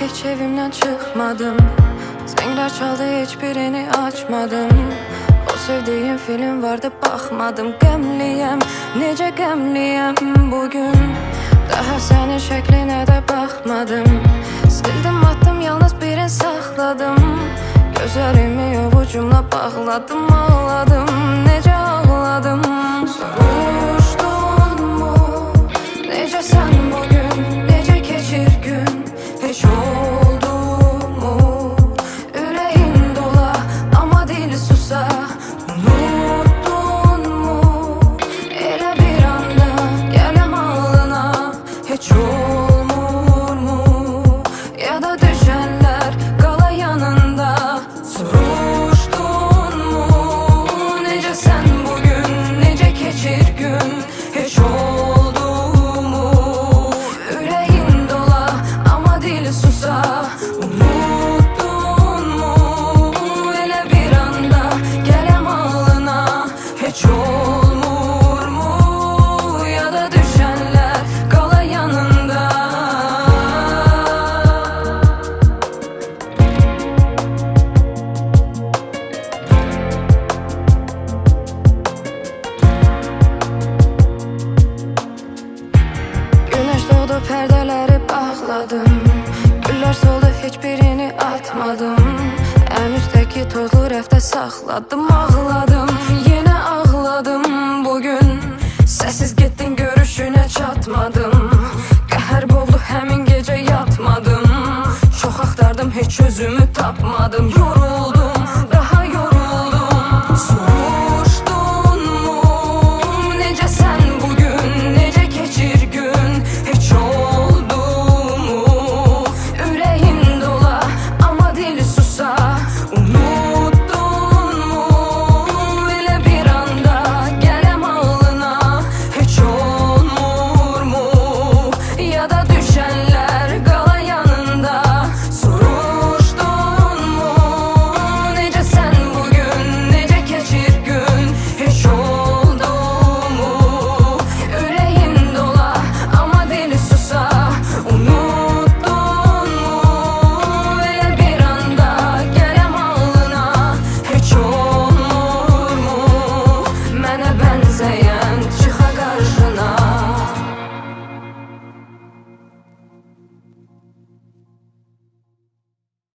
hiç evimden çıkmadım. Zengler çaldı hiçbirini açmadım. O sevdiğim film vardı bakmadım. Gemliyem, nece gemliyem bugün. Daha senin şekline de bakmadım. Sildim attım yalnız birini sakladım. Gözlerimi avucumla bağladım ağladım. Nece ağladım. Soruştun perdeleri bağladım Güller soldu hiçbirini atmadım. En üstteki tozlu refte sakladım Ağladım. Yine ağladım bugün. Sessiz gittin görüşüne çatmadım. Qəhər boğdu həmin gece yatmadım. Çok axtardım hiç çözümü tapmadım. Yoruldum